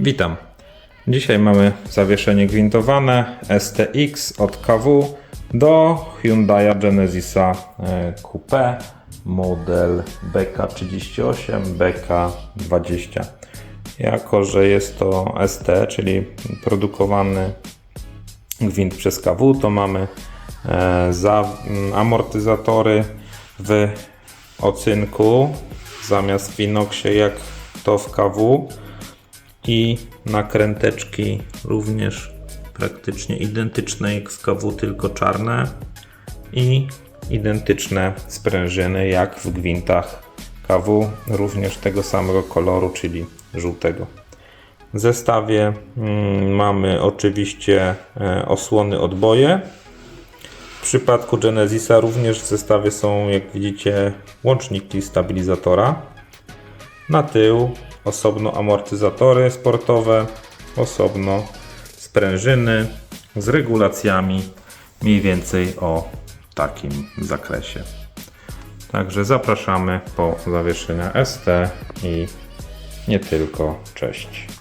Witam. Dzisiaj mamy zawieszenie gwintowane STX od KW do Hyundai Genesisa e, Coupe model BK38 BK20. Jako, że jest to ST, czyli produkowany gwint przez KW, to mamy e, za mm, amortyzatory w ocynku zamiast w jak to w KW i nakręteczki również praktycznie identyczne jak w KW, tylko czarne i identyczne sprężyny jak w gwintach KW, również tego samego koloru, czyli żółtego. W zestawie mm, mamy oczywiście e, osłony odboje. W przypadku Genesisa również w zestawie są, jak widzicie, łączniki stabilizatora. Na tył osobno amortyzatory sportowe, osobno sprężyny z regulacjami mniej więcej o takim zakresie. Także zapraszamy po zawieszenia ST i nie tylko. Cześć.